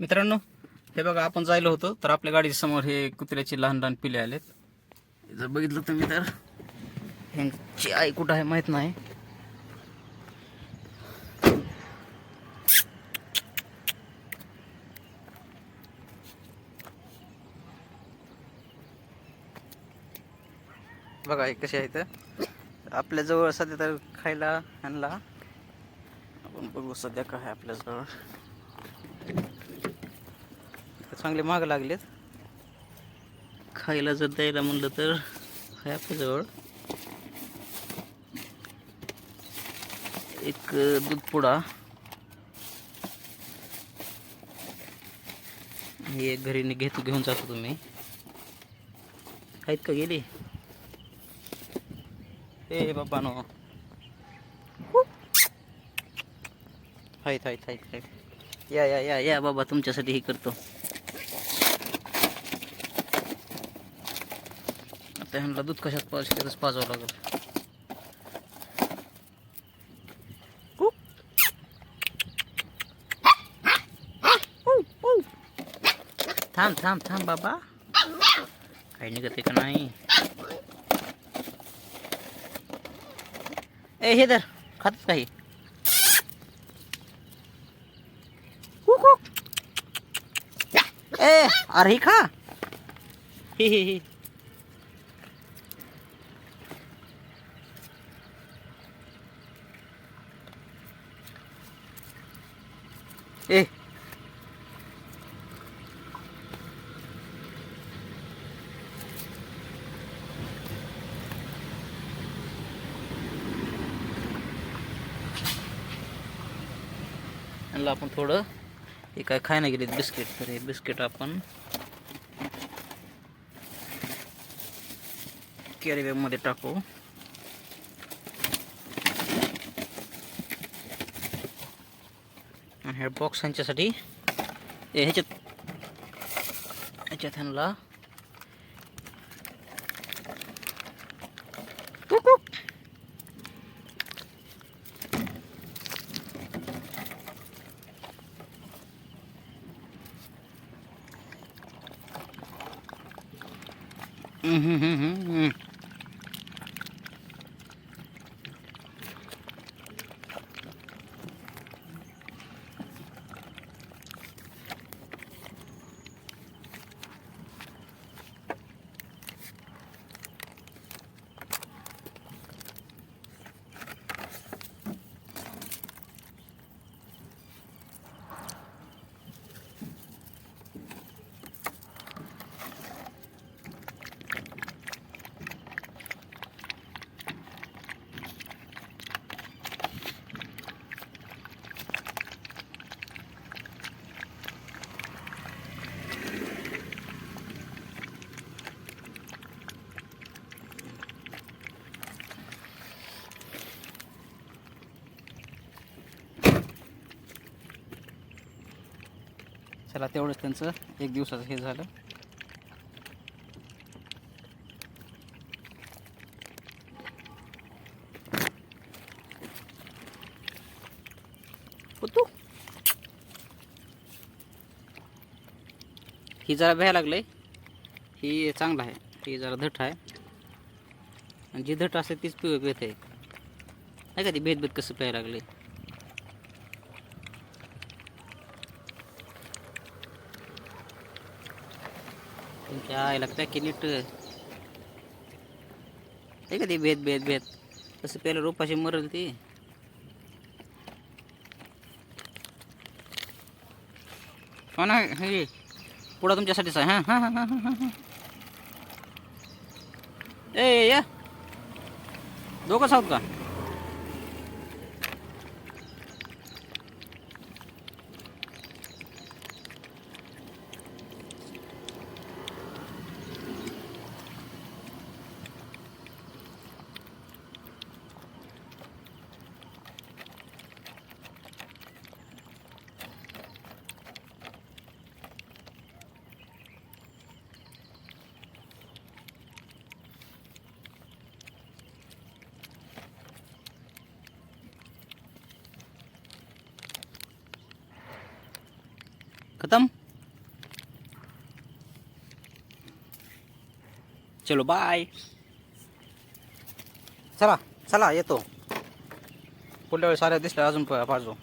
मित्रांनो हे बघा आपण जायलो होतो तर आपल्या गाडीच्या समोर हे कुत्र्याचे लहान लहान पिले आलेत. जर बघितलं तुम्ही तर ह्यांची आई कुठं आहे माहीत नाही. बघा हे कसे आहेत. आपल्या जवळ सध्या तर खायला आणला आपण बघू सध्या काय आपल्याजवळ चांगले माग लागलेत. खायला जर द्यायला म्हणलं तर आहे आपल्याजवळ. एक दूधपुडा हे एक घरी नि- घेतो घेऊन जातो तुम्ही. आहेत का गेली? ए बाबा नो आहेत आहेत आहेत. या या या या बाबा तुमच्यासाठी हे करतो. आता ह्यांना दूध कशात पाहिजे तिथंच पाजावं लागेल. थांब थांब थांब बाबा. काही निघत आहे का नाही? ए हे तर खातच काही ए अरे खा. हे हे हे. ए. यांना आपण थोडं. हे काय खायला गेले बिस्किट. तर हे बिस्किट आपण कॅरी मध्ये टाकू. हे बॉक्स ह्यांच्यासाठी हे ह्याच्यात ह्याच्यात ह्यांना कुक, चला तेवढंच त्यांचं एक दिवसाचं हे झालं. तू ही जरा भ्या लागलंय. ही चांगलं आहे. ही जरा धट आहे. आणि जी धट असते तीच पिव आहे नाही का ती भेदभेद कसं प्यायला लागले? तुमच्या आईला पॅकी नीट आहे का ते भेद भेद भेद। तसं पहिलं रोपाशी मरल ती हो ना हे पुढं तुमच्यासाठीच आहे हां हां हां हां हां हां। ए या दोघंच आहोत का? खतम चलो बाय चला चला येतो पुढल्या वेळेस साऱ्या दिसल्या अजून प- पाजू